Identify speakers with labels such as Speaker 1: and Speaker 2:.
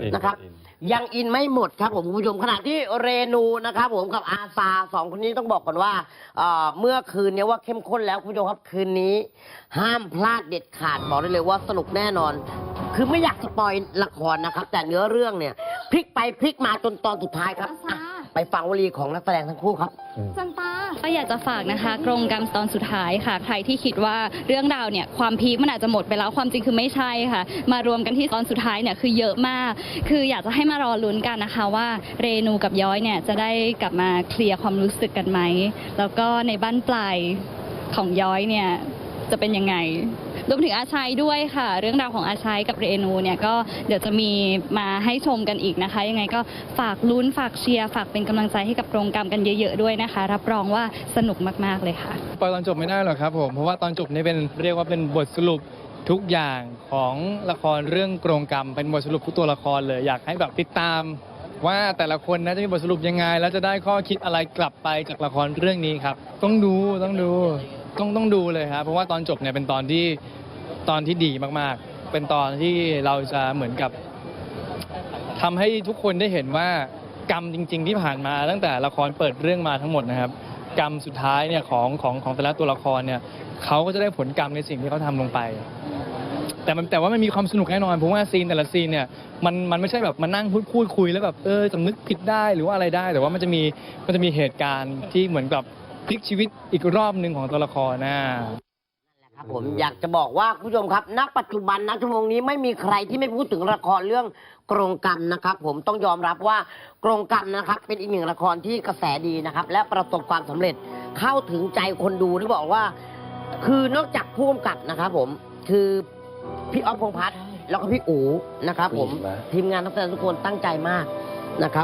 Speaker 1: อิน
Speaker 2: นะครับ
Speaker 1: อิน
Speaker 2: ยังอินไม่หมดครับผมคุณผู้ชมขณะที่เรนูนะครับผมกับอาซาสองคนนี้ต้องบอกก่อนว่าเอ่อเมื่อคืนเนี้ว่าเข้มข้นแล้วคุณผู้ชมครับคืนนี้ ห้ามพลาดเด็ดขาดบอกได้เลยว่าสนุกแน่นอน คือไม่อยากสปอยละครนะครับ แต่เนื้อเรื่องเนี่ยพลิกไปพลิกมาจนตอนสุดท้ายครับอะ ไปฟังวลีของนักแสดงทั้งคู่ครับ
Speaker 3: จันตา
Speaker 4: ก็อยากจะฝากนะคะกรงกรรมตอนสุดท้ายค่ะ ใครที่คิดว่าเรื่องราวเนี่ยความพีคมันอาจจะหมดไปแล้วความจริงคือไม่ใช่ค่ะ มารวมกันที่ตอนสุดท้ายเนี่ยคือเยอะมาก คืออยากจะให้มารอลุ้นกันนะคะว่าเรนูกับย้อยเนี่ยจะได้กลับมาเคลียร์ความรู้สึกกันไหมแล้วก็ในบ้านปลายของย้อยเนี่ยจะเป็นยังไง รวมถึงอาชัยด้วยค่ะ เรื่องราวของอาชัยกับเรนูเนี่ยก็เดี๋ยวจะมีมาให้ชมกันอีกนะคะ ยังไงก็ฝากลุ้นฝากเชียร์ฝากเป็นกำลังใจให้กับกรงกรรมกันเยอะๆด้วยนะคะ รับรองว่าสนุกมากๆเลยค่ะ
Speaker 5: ปล่อยตอนจบไม่ได้หรอกครับผมเพราะว่าตอนจบนี่เป็นเรียกว่าเป็นบทสรุปทุกอย่างของละครเรื่องโกรงกรรม เป็นบทสรุปทุกตัวละครเลยอยากให้แบบติดตาม ว่าแต่ละคนนะจะมีบทสรุปยังไง แล้วจะได้ข้อคิดอะไรกลับไปจากละครเรื่องนี้ครับ ต้องดูต้องดู ต้องต้องดูเลยครับ เพราะว่าตอนจบเนี่ยเป็นตอนที่ตอนที่ดีมากๆ เป็นตอนที่เราจะเหมือนกับทำให้ทุกคนได้เห็นว่ากรรมจริง ๆ ที่ผ่านมาตั้งแต่ละครเปิดเรื่องมาทั้งหมดนะครับ กรรมสุดท้ายเนี่ยของของของแต่ละตัวละครเนี่ยเขาก็จะได้ผลกรรมในสิ่งที่เขาทำลงไป แต่มันแต่ว่ามันมีความสนุกแน่นอนเพราะว่าซีนแต่ละซีนเนี่ยมันมันไม่ใช่แบบมานั่งพูดพูดคุยแล้วแบบเออสำนึกผิดได้หรือว่าอะไรได้ แต่ว่ามันจะมีมันจะมีเหตุการณ์ที่เหมือนกับ พลิกชีวิตอีกรอบหนึ่งของตัวละครนะ
Speaker 2: ครับผมอยากจะบอกว่าคุณผู้ชมครับณปัจจุบันณชั่วโมงนี้ไม่มีใครที่ไม่พูดถึงละครเรื่องกรงกรรมนะครับ ผมต้องยอมรับว่ากรงกรรมนะครับ เป็นอีกหนึ่งละครที่กระแสดีนะครับ และประสบความสำเร็จเข้าถึงใจคนดูที่บอกว่า คือนอกจากผู้กำกับนะครับผมคือพี่อ๊อฟพงษ์พัฒน์แล้วก็พี่อู๋นะครับ ผม
Speaker 1: ดีมาก
Speaker 2: ทีมงานนักแสดงทุกคนตั้งใจมากนะครับ